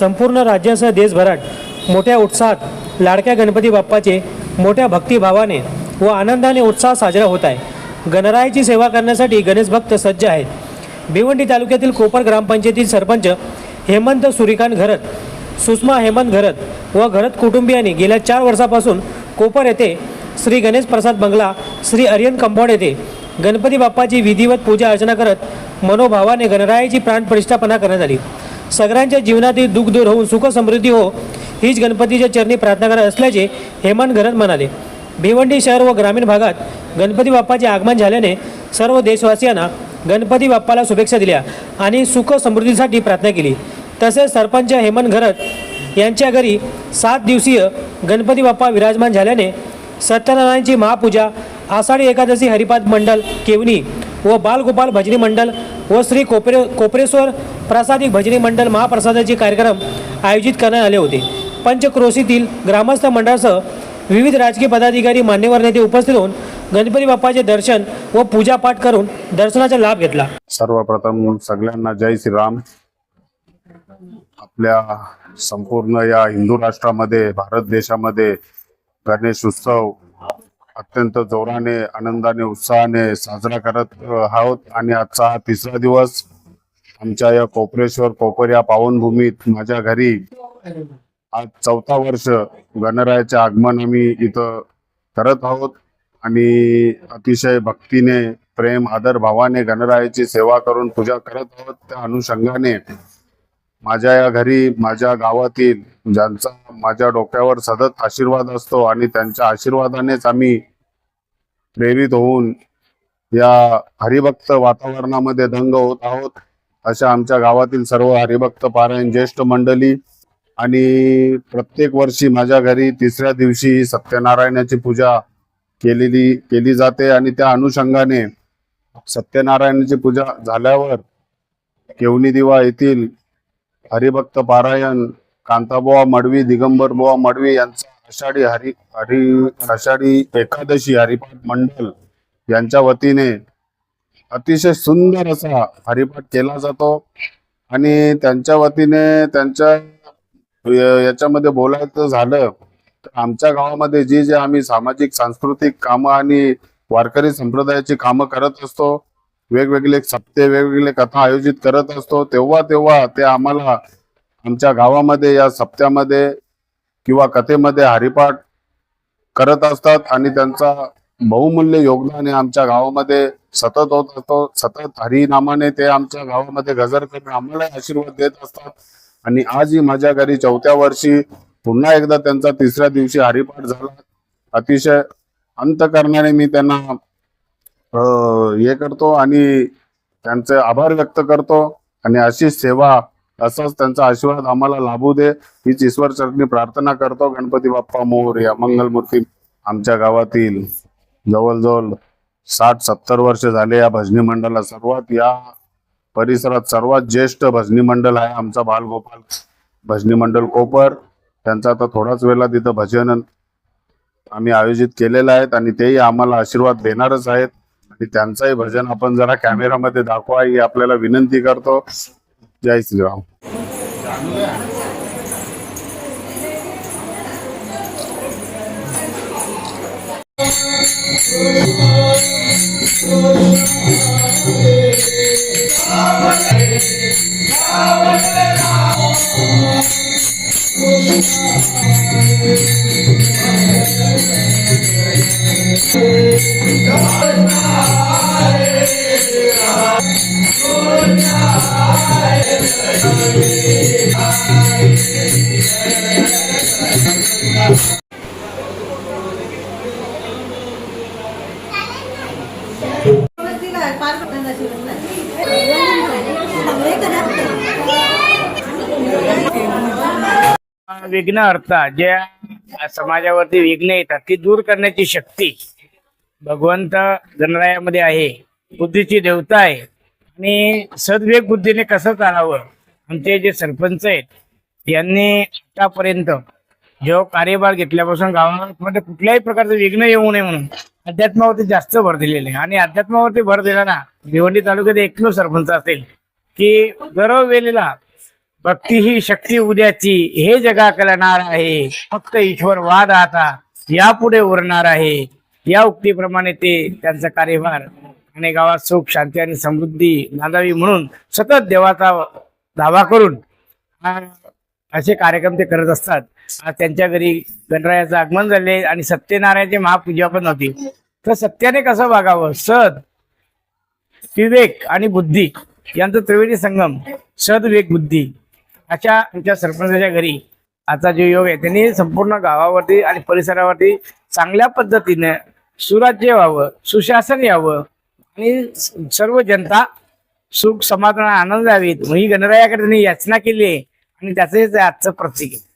संपूर्ण राज्यासह देशभरात मोठ्या उत्साहात लाडक्या गणपती बाप्पाचे मोठ्या भक्तिभावाने व आनंदाने उत्साह साजरा होत आहे. गणरायाची सेवा करण्यासाठी गणेश भक्त सज्ज आहेत. भिवंडी तालुक्यातील कोपर ग्रामपंचायतीतील सरपंच हेमंत सूर्यकांत घरत सुषमा हेमंत घरत व घरत कुटुंबियांनी गेल्या चार वर्षापासून कोपर येथे श्री गणेश प्रसाद बंगला श्री अरियन कंपाऊंड येथे गणपती बाप्पाची विधिवत पूजा अर्चना करत मनोभावाने गणरायाची प्राणप्रतिष्ठापना करण्यात आली. सगळ्यांच्या जीवनातील दुःख दूर होऊन सुख समृद्धी हो हीच गणपतीच्या चरणी प्रार्थना करत असल्याचे हेमंत घरत म्हणाले. भिवंडी शहर व ग्रामीण भागात गणपती बाप्पाचे आगमन झाल्याने सर्व देशवासियांना गणपती बाप्पाला शुभेच्छा दिल्या आणि सुख समृद्धीसाठी प्रार्थना केली. तसेच सरपंच हेमंत घरत यांच्या घरी सात दिवसीय गणपती बाप्पा विराजमान झाल्याने सत्यनारायणची महापूजा आषाढी एकादशी हरिपाद मंडल केवनी व बालगोपाल भजनी मंडल व श्री कोपरे कोपरेश्वर प्रसादिक भजनी मंडल महाप्रसादाचे कार्यक्रम आयोजित करण्यात आले होते. पंचक्रोशीतील ग्रामस्थ मंडळासह विविध राजकीय पदाधिकारी मान्यवर नेते उपस्थित होऊन गणपती बाप्पाचे दर्शन व पूजापाठ करून दर्शनाचा लाभ घेतला. सर्वप्रथम सगळ्यांना जय श्रीराम आपल्या संपूर्ण या हिंदू राष्ट्रामध्ये भारत देशामध्ये गणेश उत्सव अत्यंत जोराने आनंदाने उत्साहाने साजरा करत आहोत. आणि आजचा हा तिसरा दिवस आमच्या या कोपरेश्वर कोपर या पावनभूमीत माझ्या घरी आज चौथा वर्ष गणरायाचे आगमन आम्ही इथं करत आहोत. आणि अतिशय भक्तीने प्रेम आदर भावाने गणरायाची सेवा करून पूजा करत आहोत. त्या अनुषंगाने माझ्या या घरी माझ्या गावातील ज्यांचा माझ्या डोक्यावर सतत आशीर्वाद असतो आणि त्यांच्या आशीर्वादानेच आम्ही प्रेरित होऊन या हरिभक्त वातावरणामध्ये दंग होत आहोत अशा आमच्या गावातील सर्व हरिभक्त पारायण ज्येष्ठ मंडळी आणि प्रत्येक वर्षी माझ्या घरी तिसऱ्या दिवशी सत्यनारायणाची पूजा केलेली केली जाते आणि त्या अनुषंगाने सत्यनारायणाची पूजा झाल्यावर केवणी दिवा येथील हरिभक्त पारायण कांताबुवा मडवी दिगंबर बुवा मडवी यांचा आषाढी हरी हरी आषाढी एकादशी हरिपाठ मंडल यांच्या वतीने अतिशय सुंदर असा हरिपाठ केला जातो. आणि त्यांच्या वतीने त्यांच्या याच्यामध्ये बोलायचं झालं तर आमच्या गावामध्ये जी जे आम्ही सामाजिक सांस्कृतिक कामं आणि वारकरी संप्रदायाची कामं करत असतो वेगवेगळे सप्ते वेगवेगळे कथा आयोजित करत असतो. तेव्हा तेव्हा ते आम्हाला आमच्या गावामध्ये या सप्त्यामध्ये किंवा कथेमध्ये हरिपाठ करत असतात आणि त्यांचा बहुमूल्य योगदान हे आमच्या गावामध्ये सतत होत असतो. सतत हरिनामाने ते आमच्या गावामध्ये गजर करून आम्हाला आशीर्वाद देत असतात. आणि आजही माझ्या घरी चौथ्या वर्षी पुन्हा एकदा त्यांचा तिसऱ्या दिवशी हरिपाठ झाला. अतिशय अंत करणारे मी त्यांना हे करतो आणि त्यांचे आभार व्यक्त करतो. आणि अशी सेवा असाच त्यांचा आशीर्वाद आम्हाला लाभू दे. हीच ईश्वर चरणी प्रार्थना करतो. गणपती बाप्पा मोर या मंगलमूर्ती आमच्या गावातील. जवळजवळ साठ सत्तर वर्ष झाले या भजनी मंडळाला सर्वात या परिसरात सर्वात ज्येष्ठ भजनी मंडळ आहे आमचा बालगोपाल भजनी मंडळ कोपर. त्यांचा आता थोडाच वेळा तिथं भजन आम्ही आयोजित केलेलं आहेत आणि तेही आम्हाला आशीर्वाद देणारच आहेत. आणि त्यांचंही भजन आपण जरा कॅमेरामध्ये दाखवा ही आपल्याला विनंती करतो. जय श्रीराम. विघ्न अर्था ज्या समाजावरती विघ्न येतात ती दूर करण्याची शक्ती भगवंत गणरायामध्ये आहे. बुद्धीची देवता आहे. आणि सद्वेग बुद्धीने कसं चालावं? आमचे जे सरपंच आहेत यांनी आतापर्यंत जो कार्यभार घेतल्यापासून गावामध्ये कुठल्याही प्रकारचं विघ्न येऊ नये म्हणून अध्यात्मावरती जास्त भर दिलेले आहे. आणि अध्यात्मावरती भर दिला ना भिवंडी तालुक्यात एकलो सरपंच असेल की गरव वेळेला भक्ती ही शक्ती उद्याची हे जगा कळणार आहे. फक्त ईश्वर वाद आता यापुढे उरणार आहे. या उक्तीप्रमाणे ते त्यांचा कार्यभार आणि गावात सुख शांती आणि समृद्धी नांदावी म्हणून सतत देवाचा दावा करून असे कार्यक्रम ते करत असतात. आज त्यांच्या घरी गणरायाचं आगमन झाले आणि सत्यनारायणाची महापूजा पण होती. तर सत्याने कसं वागावं? सद विवेक आणि बुद्धी यांचा त्रिवेणी संगम सद विवेक बुद्धी अशा आमच्या सरपंचाच्या घरी आता जो योग आहे त्यांनी संपूर्ण गावावरती आणि परिसरावरती चांगल्या पद्धतीने सुराज्य व्हावं सुशासन यावं आणि सर्व जनता सुख समाधान आनंद यावीत ही गणरायाकडे त्यांनी याचना केली आहे. आणि त्याचं हे आजचं प्रतीक आहे.